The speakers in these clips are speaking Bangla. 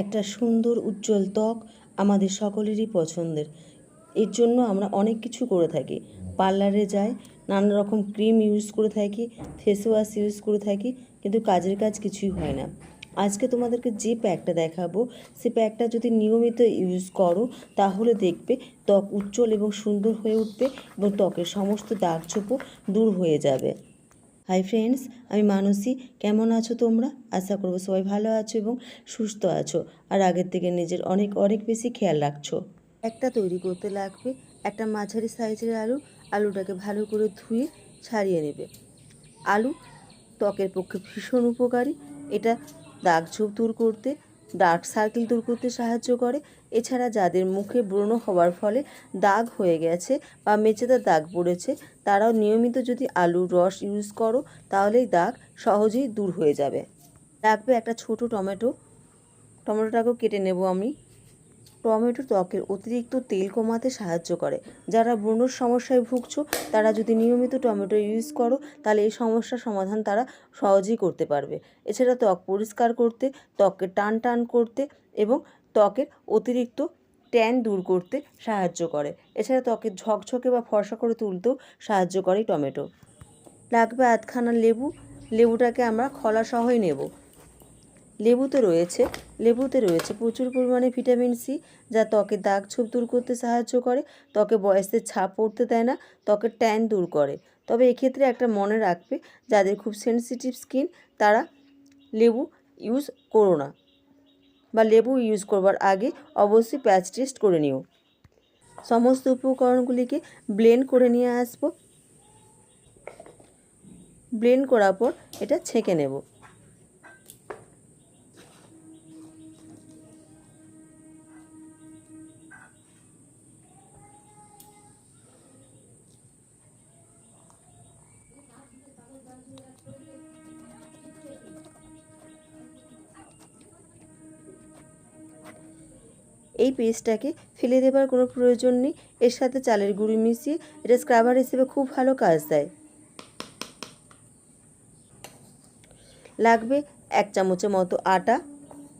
একটা সুন্দর, উজ্জ্বল ত্বক আমাদের সকলেরই পছন্দের। এর জন্য আমরা অনেক কিছু করে থাকি। পার্লারে যাই, নানা রকম ক্রিম ইউজ করে থাকি ফেস ওয়াশ ইউজ করে থাকি, কিন্তু কাজের কাজ কিছুই হয় না। আজকে তোমাদেরকে যে প্যাকটা দেখাবো, সে প্যাকটা যদি নিয়মিত ইউজ করো, তাহলে দেখবে ত্বক উজ্জ্বল এবং সুন্দর হয়ে উঠবে এবং ত্বকের সমস্ত দাগ ছোপও দূর হয়ে যাবে। হাই ফ্রেন্ডস আমি মানসী। কেমন আছো তোমরা? আশা করব সবাই ভালো আছো এবং সুস্থ আছো। আর আগের থেকে নিজের অনেক অনেক বেশি খেয়াল রাখছো। একটা তৈরি করতে লাগবে। একটা মাঝারি সাইজের আলু। আলুটাকে ভালো করে ধুয়ে ছাড়িয়ে নেবে। আলু ত্বকের পক্ষে ভীষণ উপকারী। এটা দাগ ঝোপ দূর করতে ডার্ক সার্কেল দূর করতে সাহায্য করে। এছাড়া যাদের মুখে ব্রণ হওয়ার ফলে দাগ হয়ে গেছে বা মেচেদার দাগ পড়েছে, তারাও নিয়মিত যদি আলুর রস ইউজ করো, তাহলেই দাগ সহজেই দূর হয়ে যাবে। লাগবে একটা ছোট টমেটো, টমেটোটাকেও কেটে নেব আমি। টমেটো ত্বকের অতিরিক্ত তেল কমাতে সাহায্য করে। যারা ব্রণর সমস্যায় ভুগছো, তারা যদি নিয়মিত টমেটো ইউজ করো, তাহলে এই সমস্যার সমাধান তারা সহজেই করতে পারবে। এছাড়া ত্বক পরিষ্কার করতে, ত্বককে টান টান করতে এবং ত্বকের অতিরিক্ত ট্যান দূর করতে সাহায্য করে। এছাড়া ত্বকে ঝকঝকে বা ফর্সা করে তুলতেও সাহায্য করে টমেটো। লাগবে আধখানা লেবু। লেবুটাকে আমরা খোলা সহই নেব। লেবুতে রয়েছে লেবুতে রয়েছে প্রচুর পরিমাণে ভিটামিন সি, যা ত্বকে দাগ ছোপ দূর করতে সাহায্য করে, ত্বকে বয়সের ছাপ পড়তে দেয় না, ত্বকের ট্যান দূর করে। তবে এক্ষেত্রে একটা মনে রাখবে, যাদের খুব সেন্সিটিভ স্কিন তারা লেবু ইউজ করো না বা লেবু ইউজ করবার আগে অবশ্যই প্যাচ টেস্ট করে নিও। সমস্ত উপকরণগুলিকে ব্লেন্ড করে নিয়ে আসব। ব্লেন্ড করার পর এটা ছেঁকে নেব। এই পেস্টটাকে ফেলে দেবার কোনো প্রয়োজন নেই। এর সাথে চালের গুঁড়ি মিশিয়ে এটা স্ক্রাবার হিসেবে খুব ভালো কাজ দেয়। লাগবে এক চামচের মতো আটা,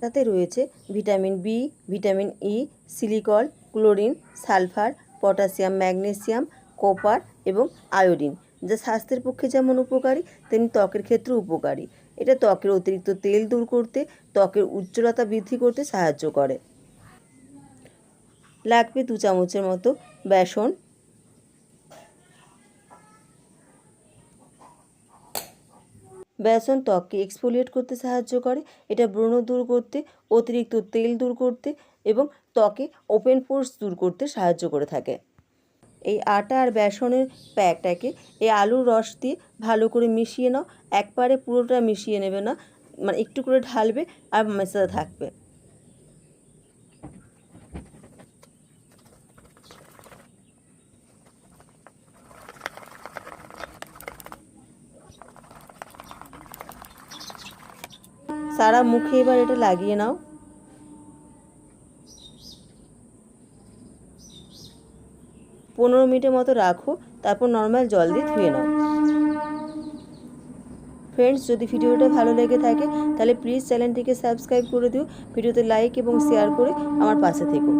তাতে রয়েছে vitamin B vitamin E silicon chlorine sulphur potassium magnesium copper এবং আয়োডিন যা স্বাস্থ্যের পক্ষে যেমন উপকারী, তেমনি ত্বকের ক্ষেত্রেও উপকারী। এটা ত্বকের অতিরিক্ত তেল দূর করতে, ত্বকের উজ্জ্বলতা বৃদ্ধি করতে সাহায্য করে। লাগবে দু চামচের মতো বেসন। বেসন ত্বককে এক্সফোলিয়েট করতে সাহায্য করে। এটা ব্রণ দূর করতে, অতিরিক্ত তেল দূর করতে এবং ত্বকে ওপেন পোর্স দূর করতে সাহায্য করে থাকে। এই আটা আর বেসনের প্যাকটাকে এই আলুর রস দিয়ে ভালো করে মিশিয়ে নাও। একবারে পুরোটা মিশিয়ে নেবে না মানে একটু করে ঢালবে আর মেশাতে থাকবে। সারা মুখে এবার এটা লাগিয়ে নাও। পনেরো মিনিটের মতো রাখো, তারপর নর্মাল জল দিয়ে ধুয়ে নাও। ফ্রেন্ডস যদি ভিডিওটা ভালো লেগে থাকে, তাহলে প্লিজ চ্যানেলটিকে সাবস্ক্রাইব করে দিও, ভিডিওতে লাইক এবং শেয়ার করে আমার পাশে থেকো।